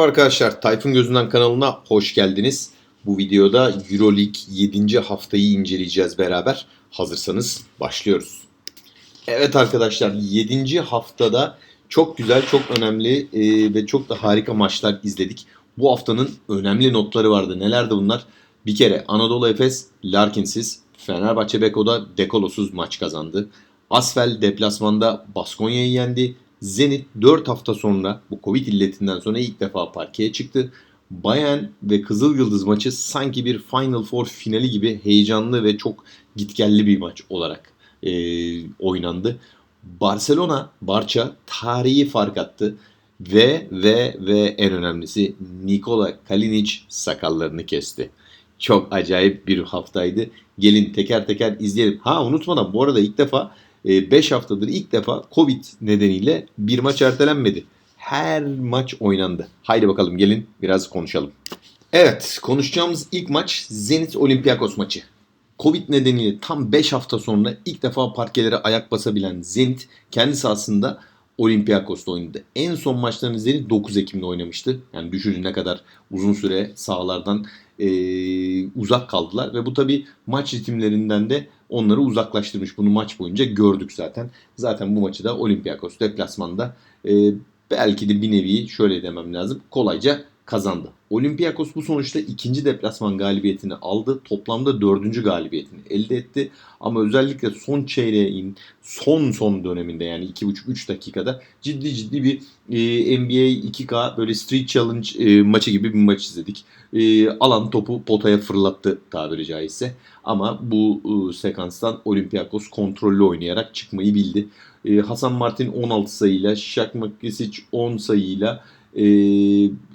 Merhaba arkadaşlar, Tayfun Gözünden kanalına hoş geldiniz. Bu videoda Euroleague 7. haftayı inceleyeceğiz beraber. Hazırsanız başlıyoruz. Evet arkadaşlar, 7. haftada çok güzel, çok önemli e, ve çok da harika maçlar izledik. Bu haftanın önemli notları vardı. Nelerdi bunlar? Bir kere Anadolu Efes Larkinsiz, Fenerbahçe Beko'da Dekolosuz maç kazandı. Asfel deplasmanda Baskonya'yı yendi. Zenit 4 hafta sonra bu Covid illetinden sonra ilk defa parkeye çıktı. Bayern ve Kızıl Yıldız maçı sanki bir Final Four finali gibi heyecanlı ve çok gitgelli bir maç olarak e, oynandı. Barcelona, Barça tarihi fark attı ve ve ve en önemlisi Nikola Kalinic sakallarını kesti. Çok acayip bir haftaydı. Gelin teker teker izleyelim. Ha unutmadan bu arada ilk defa 5 haftadır ilk defa Covid nedeniyle bir maç ertelenmedi. Her maç oynandı. Haydi bakalım gelin biraz konuşalım. Evet konuşacağımız ilk maç Zenit Olympiakos maçı. Covid nedeniyle tam 5 hafta sonra ilk defa parkelere ayak basabilen Zenit kendi sahasında Olympiakos'ta oynadı. En son maçlarını Zenit 9 Ekim'de oynamıştı. Yani düşünün ne kadar uzun süre sahalardan e, uzak kaldılar ve bu tabi maç ritimlerinden de onları uzaklaştırmış. Bunu maç boyunca gördük zaten. Zaten bu maçı da Olympiakos deplasmanda e, belki de bir nevi şöyle demem lazım kolayca kazandı. Olympiakos bu sonuçta ikinci deplasman galibiyetini aldı. Toplamda dördüncü galibiyetini elde etti. Ama özellikle son çeyreğin son son döneminde yani 2,5-3 dakikada ciddi ciddi bir e, NBA 2K böyle Street Challenge e, maçı gibi bir maç izledik. E, alan topu potaya fırlattı tabiri caizse. Ama bu e, sekanstan Olympiakos kontrollü oynayarak çıkmayı bildi. E, Hasan Martin 16 sayıyla, Shaq Makisic 10 sayıyla e,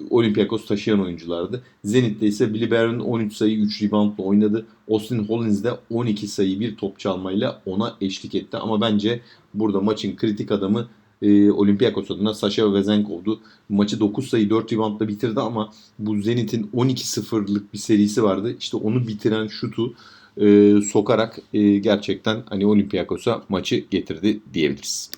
Olympiakos taşıyan oyunculardı. Zenit'te ise Billy Barron 13 sayı 3 reboundla oynadı. Austin Hollins de 12 sayı bir top çalmayla ona eşlik etti. Ama bence burada maçın kritik adamı e, Olympiakos adına Sasha Vezenkov'du. Maçı 9 sayı 4 reboundla bitirdi ama bu Zenit'in 12-0'lık bir serisi vardı. İşte onu bitiren şutu e, sokarak e, gerçekten hani Olympiakos'a maçı getirdi diyebiliriz.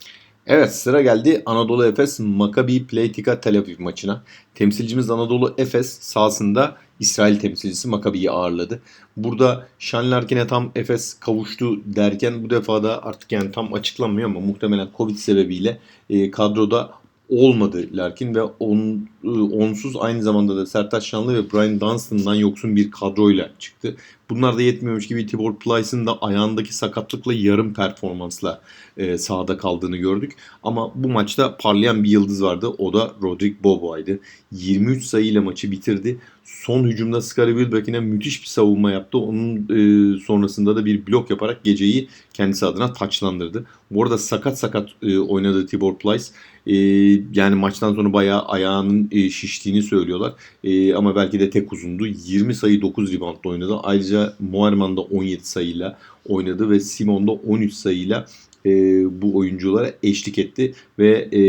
Evet sıra geldi Anadolu Efes Maccabi Pleitika Tel Aviv maçına. Temsilcimiz Anadolu Efes sahasında İsrail temsilcisi Maccabi'yi ağırladı. Burada Sean Larkin'e tam Efes kavuştu derken bu defa da artık yani tam açıklanmıyor ama muhtemelen Covid sebebiyle e, kadroda olmadı Larkin ve on, e, onsuz aynı zamanda da Sertaç Şanlı ve Brian Dunstan'dan yoksun bir kadroyla çıktı. Bunlar da yetmiyormuş gibi Tibor Plyce'ın da ayağındaki sakatlıkla yarım performansla e, sahada kaldığını gördük. Ama bu maçta parlayan bir yıldız vardı. O da Rodrik Boboa'ydı. 23 sayıyla maçı bitirdi. Son hücumda Scottie Wilbeck'ine müthiş bir savunma yaptı. Onun e, sonrasında da bir blok yaparak geceyi kendisi adına taçlandırdı. Bu arada sakat sakat e, oynadı Tibor Plyce. E, yani maçtan sonra bayağı ayağının e, şiştiğini söylüyorlar. E, ama belki de tek uzundu. 20 sayı 9 reboundla oynadı. Ayrıca Muharman da 17 sayıyla oynadı ve Simon da 13 sayıyla e, bu oyunculara eşlik etti ve e,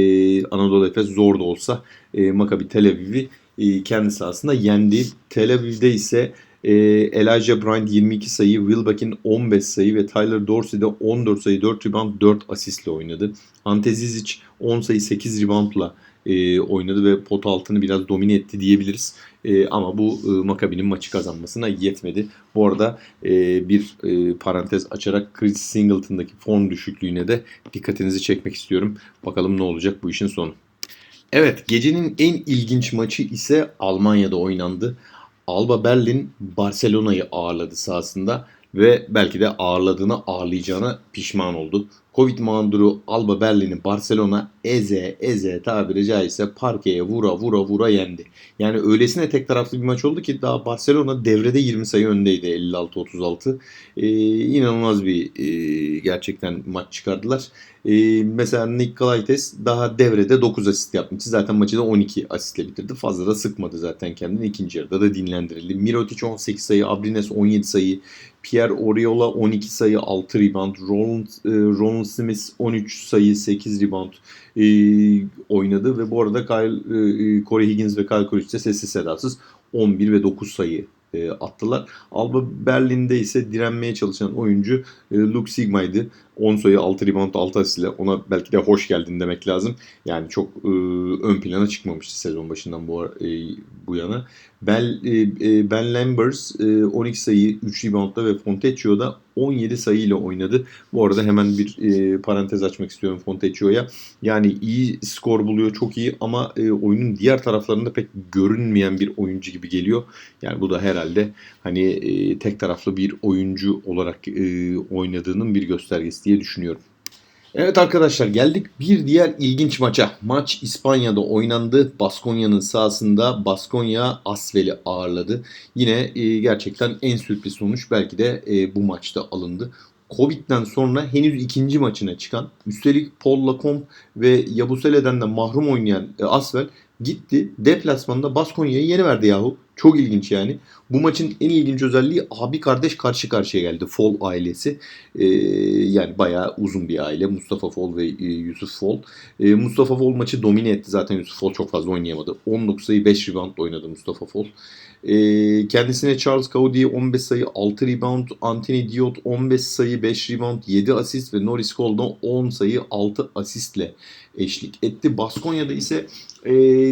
Anadolu Efes zor da olsa e, Maccabi Tel Aviv'i e, kendi sahasında yendi. Tel Aviv'de ise e, Elijah Bryant 22 sayı, Wilbeck'in 15 sayı ve Tyler Dorsey de 14 sayı, 4 rebound, 4 asistle oynadı. Ante Zizic 10 sayı, 8 reboundla e, oynadı ve pot altını biraz domine etti diyebiliriz. E, ama bu e, Maccabi'nin maçı kazanmasına yetmedi. Bu arada e, bir e, parantez açarak Chris Singleton'daki form düşüklüğüne de dikkatinizi çekmek istiyorum. Bakalım ne olacak bu işin sonu. Evet gecenin en ilginç maçı ise Almanya'da oynandı. Alba Berlin Barcelona'yı ağırladı sahasında ve belki de ağırladığına ağırlayacağına pişman oldu. Covid mağduru Alba Berlin'i Barcelona eze eze tabiri caizse parkeye vura vura vura yendi. Yani öylesine tek taraflı bir maç oldu ki daha Barcelona devrede 20 sayı öndeydi 56-36. Ee, inanılmaz bir e, gerçekten maç çıkardılar. Ee, mesela Nick Kalaites daha devrede 9 asist yapmıştı. Zaten maçı da 12 asistle bitirdi. Fazla da sıkmadı zaten kendini. ikinci yarıda da dinlendirildi. Mirotic 18 sayı, Abrines 17 sayı, Pierre Oriola 12 sayı 6 rebound. Roland, e, Roland Smith 13 sayı 8 rebound e, oynadı ve bu arada Kyle, e, Corey Higgins ve Kyle Kuric de sessiz sedasız 11 ve 9 sayı e, attılar. Alba Berlin'de ise direnmeye çalışan oyuncu e, Luke Sigma'ydı. 10 sayı 6 rebound 6 asistle ona belki de hoş geldin demek lazım. Yani çok e, ön plana çıkmamıştı sezon başından bu, e, bu yana. Ben, e, e, ben Lambers e, 12 sayı 3 reboundla ve Fontecchio da 17 sayı ile oynadı. Bu arada hemen bir e, parantez açmak istiyorum Fontecchio'ya. Yani iyi skor buluyor çok iyi ama e, oyunun diğer taraflarında pek görünmeyen bir oyuncu gibi geliyor. Yani bu da herhalde hani e, tek taraflı bir oyuncu olarak e, oynadığının bir göstergesi diye düşünüyorum. Evet arkadaşlar geldik bir diğer ilginç maça. Maç İspanya'da oynandı. Baskonya'nın sahasında Baskonya Asvel'i ağırladı. Yine e, gerçekten en sürpriz sonuç belki de e, bu maçta alındı. Covid'den sonra henüz ikinci maçına çıkan, üstelik Paul Lacombe ve Yabusele'den de mahrum oynayan e, Asvel gitti deplasmanda Baskonya'yı yeni verdi yahu. Çok ilginç yani. Bu maçın en ilginç özelliği abi kardeş karşı karşıya geldi. Fol ailesi. Ee, yani bayağı uzun bir aile. Mustafa Fol ve e, Yusuf Fol. Ee, Mustafa Fol maçı domine etti. Zaten Yusuf Fol çok fazla oynayamadı. 19 sayı 5 rebound oynadı Mustafa Fol. Ee, kendisine Charles Caudy 15 sayı 6 rebound. Anthony Diot 15 sayı 5 rebound 7 asist ve Norris Cole 10 sayı 6 asistle eşlik etti. Baskonya'da ise e,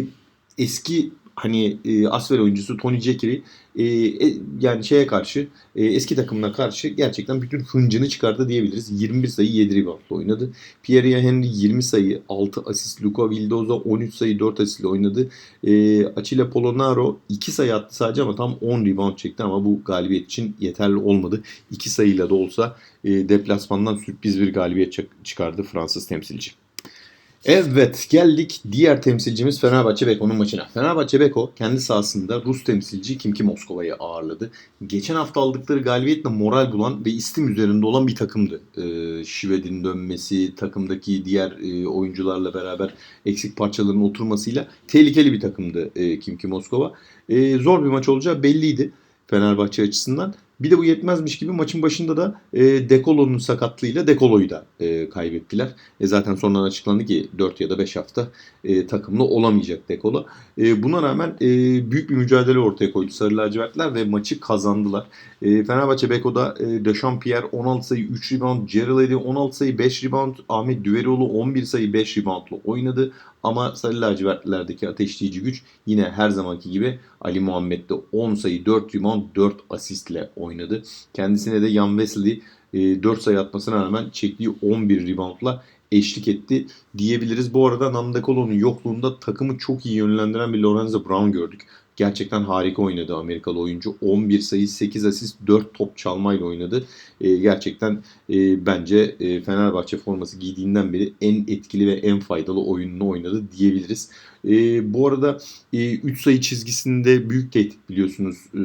eski hani e, Asvel oyuncusu Tony Jekiri e, e, yani şeye karşı e, eski takımına karşı gerçekten bütün hıncını çıkardı diyebiliriz. 21 sayı 7 reboundla oynadı. Pierre Henry 20 sayı 6 asist. Luca Vildoza 13 sayı 4 asistle oynadı. E, Achille Polonaro 2 sayı attı sadece ama tam 10 rebound çekti ama bu galibiyet için yeterli olmadı. 2 sayıyla da olsa e, deplasmandan sürpriz bir galibiyet çıkardı Fransız temsilci. Evet geldik diğer temsilcimiz Fenerbahçe Beko'nun maçına. Fenerbahçe Beko kendi sahasında Rus temsilci Kimki Moskova'yı ağırladı. Geçen hafta aldıkları galibiyetle moral bulan ve istim üzerinde olan bir takımdı. Ee, Şived'in dönmesi, takımdaki diğer e, oyuncularla beraber eksik parçaların oturmasıyla tehlikeli bir takımdı e, Kimki Moskova. E, zor bir maç olacağı belliydi Fenerbahçe açısından. Bir de bu yetmezmiş gibi maçın başında da e, Dekolo'nun sakatlığıyla Dekolo'yu da e, kaybettiler. E, zaten sonradan açıklandı ki 4 ya da 5 hafta e, takımlı olamayacak Dekolo. E, buna rağmen e, büyük bir mücadele ortaya koydu Sarı Lacivertler ve maçı kazandılar. E, Fenerbahçe Beko'da e, Dechampierre 16 sayı 3 rebound, Gerald 16 sayı 5 rebound, Ahmet Düverioğlu 11 sayı 5 reboundla oynadı. Ama Sarı lacivertlerdeki ateşleyici güç yine her zamanki gibi Ali Muhammed'de 10 sayı 4 rebound 4 asistle. Kendisine de Jan Wesley 4 sayı atmasına rağmen çektiği 11 reboundla eşlik etti diyebiliriz. Bu arada Namdekolo'nun yokluğunda takımı çok iyi yönlendiren bir Lorenzo Brown gördük. Gerçekten harika oynadı Amerikalı oyuncu. 11 sayı, 8 asist, 4 top çalmayla oynadı. E, gerçekten e, bence e, Fenerbahçe forması giydiğinden beri en etkili ve en faydalı oyununu oynadı diyebiliriz. E, bu arada e, 3 sayı çizgisinde büyük tehdit biliyorsunuz. E,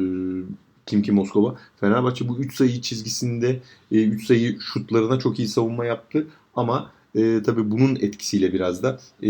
Kimki Moskova. Fenerbahçe bu 3 sayı çizgisinde 3 e, sayı şutlarına çok iyi savunma yaptı ama e, tabii bunun etkisiyle biraz da e,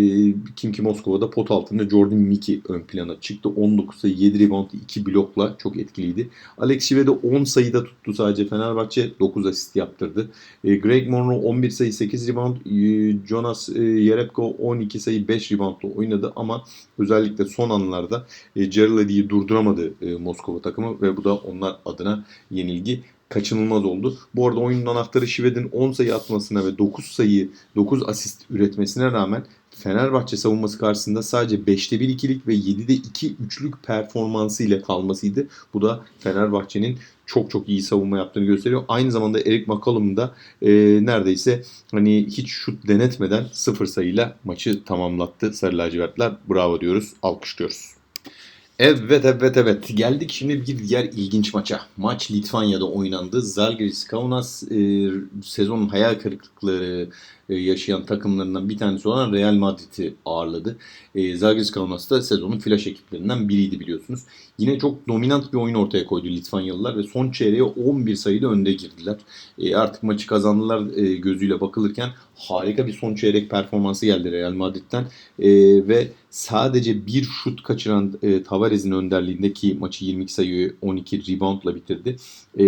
Kimki Moskova'da pot altında Jordan Mickey ön plana çıktı. 19 sayı 7 rebound 2 blokla çok etkiliydi. Alex Şive de 10 sayıda tuttu sadece Fenerbahçe 9 asist yaptırdı. E, Greg Monroe 11 sayı 8 rebound e, Jonas e, Yerebko 12 sayı 5 reboundla oynadı ama özellikle son anlarda e, Geraldi'yi durduramadı e, Moskova takımı ve bu da onlar adına yenilgi kaçınılmaz oldu. Bu arada oyunun anahtarı Şived'in 10 sayı atmasına ve 9 sayı 9 asist üretmesine rağmen Fenerbahçe savunması karşısında sadece 5'te 1 ikilik ve 7'de 2 üçlük performansı ile kalmasıydı. Bu da Fenerbahçe'nin çok çok iyi savunma yaptığını gösteriyor. Aynı zamanda Eric McCollum da e, neredeyse hani hiç şut denetmeden sıfır sayıyla maçı tamamlattı. Sarı lacivertler bravo diyoruz, alkışlıyoruz. Evet evet evet geldik şimdi bir diğer ilginç maça. Maç Litvanya'da oynandı. Zalgiris Kaunas e, sezonun hayal kırıklıkları e, yaşayan takımlarından bir tanesi olan Real Madrid'i ağırladı. E, Zalgiris Kaunas da sezonun flash ekiplerinden biriydi biliyorsunuz. Yine çok dominant bir oyun ortaya koydu Litvanyalılar ve son çeyreğe 11 sayıda önde girdiler. E, artık maçı kazandılar e, gözüyle bakılırken harika bir son çeyrek performansı geldi Real Madrid'den e, ve sadece bir şut kaçıran e, Tavares'in önderliğindeki maçı 22 sayı 12 reboundla bitirdi. E,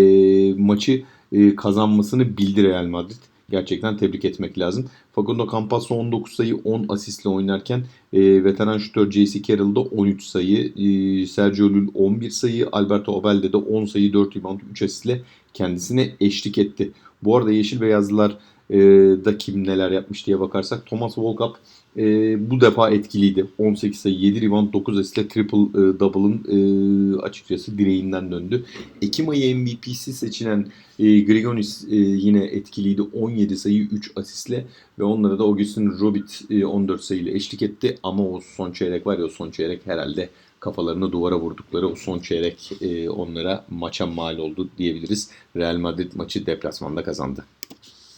maçı e, kazanmasını bildi Real Madrid. Gerçekten tebrik etmek lazım. Facundo Campasso 19 sayı 10 asistle oynarken e, veteran şutör J.C. Carroll'da 13 sayı, e, Sergio Llull 11 sayı, Alberto Obel'de de 10 sayı 4 rebound 3 asistle kendisine eşlik etti. Bu arada Yeşil Beyazlılar e, da kim neler yapmış diye bakarsak Thomas Volkap e, bu defa etkiliydi. 18 sayı 7 rebound 9 asistle triple e, double'ın e, açıkçası direğinden döndü. Ekim ayı MVP'si seçilen e, Grigonis e, yine etkiliydi. 17 sayı 3 asistle ve onlara da Augustin Robit e, 14 sayıyla eşlik etti. Ama o son çeyrek var ya o son çeyrek herhalde kafalarını duvara vurdukları o son çeyrek e, onlara maça mal oldu diyebiliriz. Real Madrid maçı deplasmanda kazandı.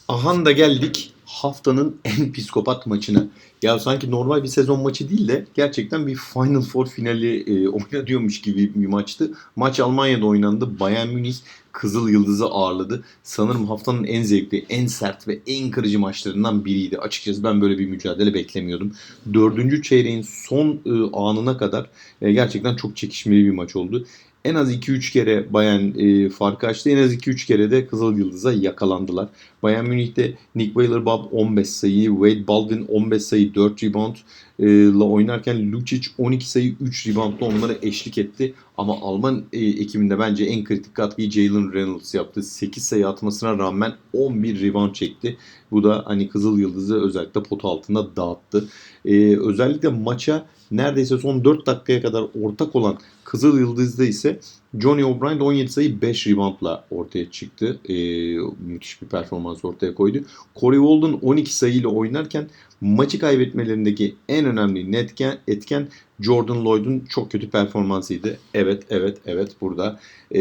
Ahan da geldik haftanın en psikopat maçına. Ya sanki normal bir sezon maçı değil de gerçekten bir Final Four finali e, oynanıyormuş gibi bir maçtı. Maç Almanya'da oynandı. Bayern Münih Kızıl Yıldız'ı ağırladı. Sanırım haftanın en zevkli, en sert ve en kırıcı maçlarından biriydi. Açıkçası ben böyle bir mücadele beklemiyordum. Dördüncü çeyreğin son e, anına kadar e, gerçekten çok çekişmeli bir maç oldu. En az 2-3 kere Bayern e, farkı açtı. En az 2-3 kere de Kızıl Yıldız'a yakalandılar. Bayern Münih'te Nick Weiler-Bob 15 sayı, Wade Baldwin 15 sayı, 4 rebound ile oynarken Lucic 12 sayı 3 reboundla onlara eşlik etti. Ama Alman e, ekiminde bence en kritik katkıyı Jalen Reynolds yaptı. 8 sayı atmasına rağmen 11 rebound çekti. Bu da hani Kızıl Yıldız'ı özellikle potu altında dağıttı. E, özellikle maça neredeyse son 4 dakikaya kadar ortak olan Kızıl Yıldız'da ise Johnny O'Brien 17 sayı 5 reboundla ortaya çıktı. E, müthiş bir performans ortaya koydu. Corey Walden 12 sayıyla oynarken maçı kaybetmelerindeki en önemli netken, etken Jordan Lloyd'un çok kötü performansıydı. Evet, evet, evet burada e,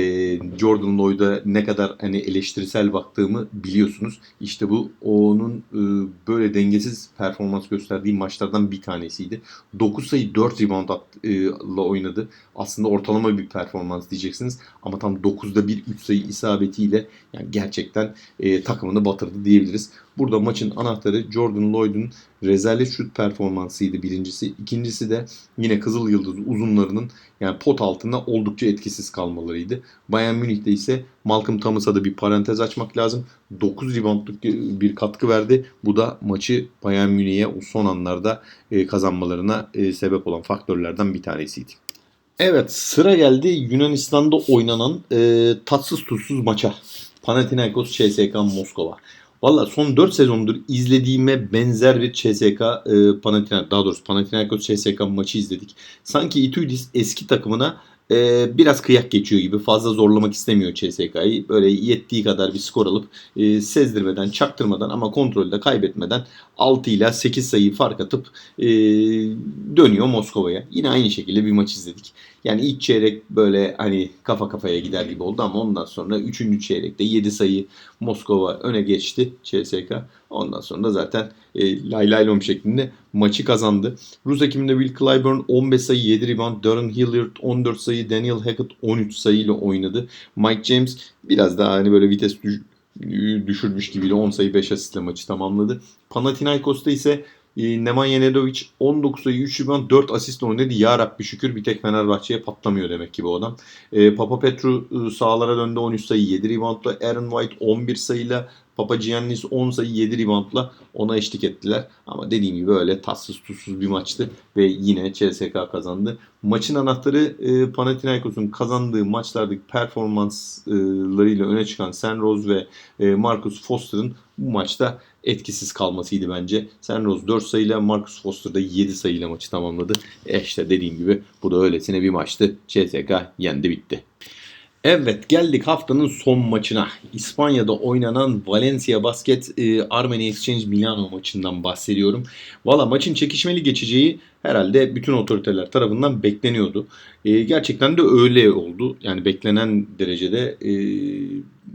Jordan Lloyd'a ne kadar hani eleştirisel baktığımı biliyorsunuz. İşte bu onun e, böyle dengesiz performans gösterdiği maçlardan bir tanesiydi. 9 sayı 4 rebound ile oynadı. Aslında ortalama bir performans diyeceksiniz ama tam 9'da bir 3 sayı isabetiyle yani gerçekten e, takımını batırdı diyebiliriz. Burada maçın anahtarı Jordan Lloyd'un rezalet şut performansıydı birincisi. İkincisi de yine Kızıl Yıldız uzunlarının yani pot altında oldukça etkisiz kalmalarıydı. Bayern Münih'te ise Malcolm Thomas'a da bir parantez açmak lazım. 9 reboundluk bir katkı verdi. Bu da maçı Bayern Münih'e son anlarda e, kazanmalarına e, sebep olan faktörlerden bir tanesiydi. Evet sıra geldi Yunanistan'da oynanan e, tatsız tuzsuz maça. Panathinaikos CSK Moskova. Valla son 4 sezondur izlediğime benzer bir CSK e, Panathinaikos daha doğrusu Panathinaikos CSK maçı izledik. Sanki Ituidis eski takımına e, biraz kıyak geçiyor gibi. Fazla zorlamak istemiyor CSK'yı. Böyle yettiği kadar bir skor alıp e, sezdirmeden, çaktırmadan ama kontrolde kaybetmeden 6 ile 8 sayı fark atıp e, dönüyor Moskova'ya. Yine aynı şekilde bir maç izledik. Yani ilk çeyrek böyle hani kafa kafaya gider gibi oldu ama ondan sonra 3. çeyrekte 7 sayı Moskova öne geçti CSK. Ondan sonra zaten e, lay lay lom şeklinde maçı kazandı. Rus ekiminde Will Clyburn 15 sayı 7 rebound, Darren Hilliard 14 sayı, Daniel Hackett 13 sayı ile oynadı. Mike James biraz daha hani böyle vites düş düşürmüş gibiyle 10 sayı 5 asistle maçı tamamladı. Panathinaikos'ta ise e, Nemanja Nedovic 19 sayı 3 rebound 4 asist oynadı. Ya Rabbi şükür bir tek Fenerbahçe'ye patlamıyor demek ki bu adam. E, Papa Petru e, sağlara döndü 13 sayı 7 reboundla. Aaron White 11 sayıyla Papa Giannis 10 sayı 7 reboundla ona eşlik ettiler. Ama dediğim gibi öyle tatsız tuzsuz bir maçtı ve yine CSK kazandı. Maçın anahtarı e, Panathinaikos'un kazandığı maçlardaki performanslarıyla öne çıkan Sen Rose ve e, Marcus Foster'ın bu maçta etkisiz kalmasıydı bence. Sen Rose 4 sayıyla Marcus Foster da 7 sayıyla maçı tamamladı. E işte dediğim gibi bu da öylesine bir maçtı. CSK yendi bitti. Evet geldik haftanın son maçına. İspanya'da oynanan Valencia Basket e, Armenia Exchange Milano maçından bahsediyorum. Valla maçın çekişmeli geçeceği herhalde bütün otoriteler tarafından bekleniyordu. E, gerçekten de öyle oldu. Yani beklenen derecede e,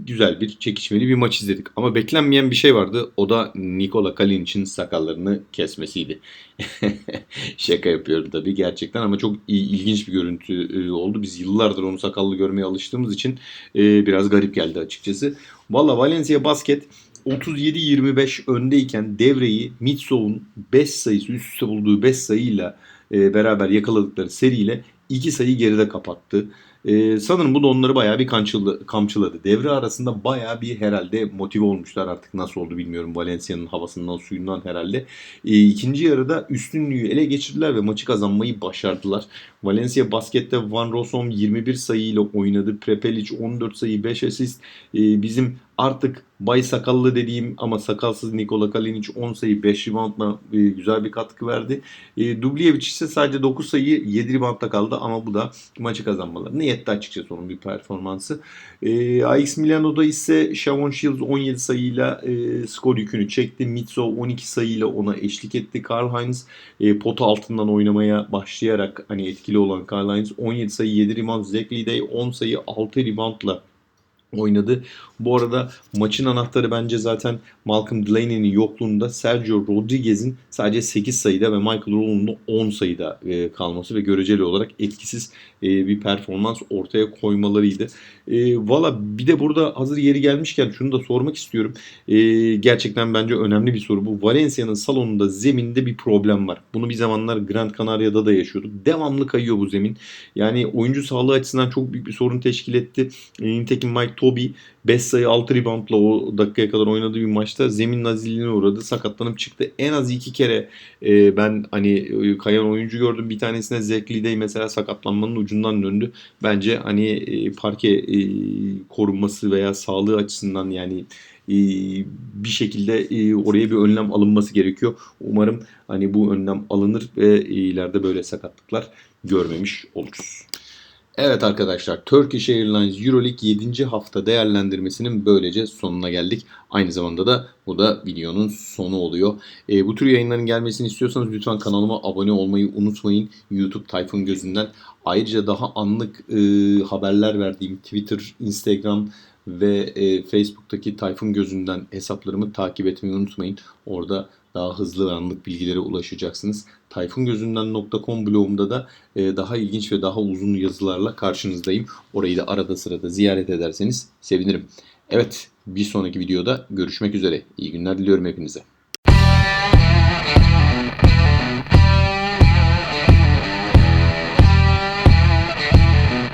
güzel bir çekişmeli bir maç izledik. Ama beklenmeyen bir şey vardı. O da Nikola Kalinic'in sakallarını kesmesiydi. Şaka yapıyorum tabii gerçekten ama çok ilginç bir görüntü e, oldu. Biz yıllardır onu sakallı görmeye alıştığımız için e, biraz garip geldi açıkçası. Valla Valencia Basket 37-25 öndeyken devreyi Mitsov'un 5 sayısı üst üste bulduğu 5 sayıyla e, beraber yakaladıkları seriyle 2 sayı geride kapattı. Ee, sanırım bu da onları bayağı bir kamçıladı, kamçıladı. Devre arasında bayağı bir herhalde motive olmuşlar artık nasıl oldu bilmiyorum. Valencia'nın havasından suyundan herhalde. Ee, ikinci yarıda üstünlüğü ele geçirdiler ve maçı kazanmayı başardılar. Valencia baskette Van Rossum 21 sayıyla oynadı. Prepelic 14 sayı 5 asist. Ee, bizim artık Bay Sakallı dediğim ama sakalsız Nikola Kalinic 10 sayı 5 reboundla e, güzel bir katkı verdi. E, Dubljevic ise sadece 9 sayı 7 reboundda kaldı ama bu da maçı kazanmalarına yetti açıkçası onun bir performansı. E, AX Milano'da ise Shavon Shields 17 sayıyla e, skor yükünü çekti. Mitso 12 sayıyla ona eşlik etti. Karl Heinz e, pota altından oynamaya başlayarak hani etkili olan Karl Heinz 17 sayı 7 rebound. Zach Lidey 10 sayı 6 reboundla oynadı. Bu arada maçın anahtarı bence zaten Malcolm Delaney'nin yokluğunda Sergio Rodriguez'in sadece 8 sayıda ve Michael Rowland'ın da 10 sayıda e, kalması ve göreceli olarak etkisiz e, bir performans ortaya koymalarıydı. E, Valla bir de burada hazır yeri gelmişken şunu da sormak istiyorum. E, gerçekten bence önemli bir soru bu. Valencia'nın salonunda zeminde bir problem var. Bunu bir zamanlar Grand Canaria'da da yaşıyorduk. Devamlı kayıyor bu zemin. Yani oyuncu sağlığı açısından çok büyük bir sorun teşkil etti. E, nitekim Mike Toby 5 sayı 6 reboundla o dakikaya kadar oynadığı bir maçta zemin nazilliğine uğradı. Sakatlanıp çıktı. En az iki kere e, ben hani e, kayan oyuncu gördüm. Bir tanesine Zach Lidey mesela sakatlanmanın ucundan döndü. Bence hani e, parke e, korunması veya sağlığı açısından yani e, bir şekilde e, oraya bir önlem alınması gerekiyor. Umarım hani bu önlem alınır ve ileride böyle sakatlıklar görmemiş oluruz. Evet arkadaşlar Turkish Airlines Euroleague 7. hafta değerlendirmesinin böylece sonuna geldik. Aynı zamanda da bu da videonun sonu oluyor. E, bu tür yayınların gelmesini istiyorsanız lütfen kanalıma abone olmayı unutmayın. YouTube Tayfun gözünden. Ayrıca daha anlık e, haberler verdiğim Twitter, Instagram ve e, Facebook'taki Tayfun gözünden hesaplarımı takip etmeyi unutmayın. Orada daha hızlı ve anlık bilgilere ulaşacaksınız. Tayfungözünden.com blogumda da e, daha ilginç ve daha uzun yazılarla karşınızdayım. Orayı da arada sırada ziyaret ederseniz sevinirim. Evet bir sonraki videoda görüşmek üzere. İyi günler diliyorum hepinize.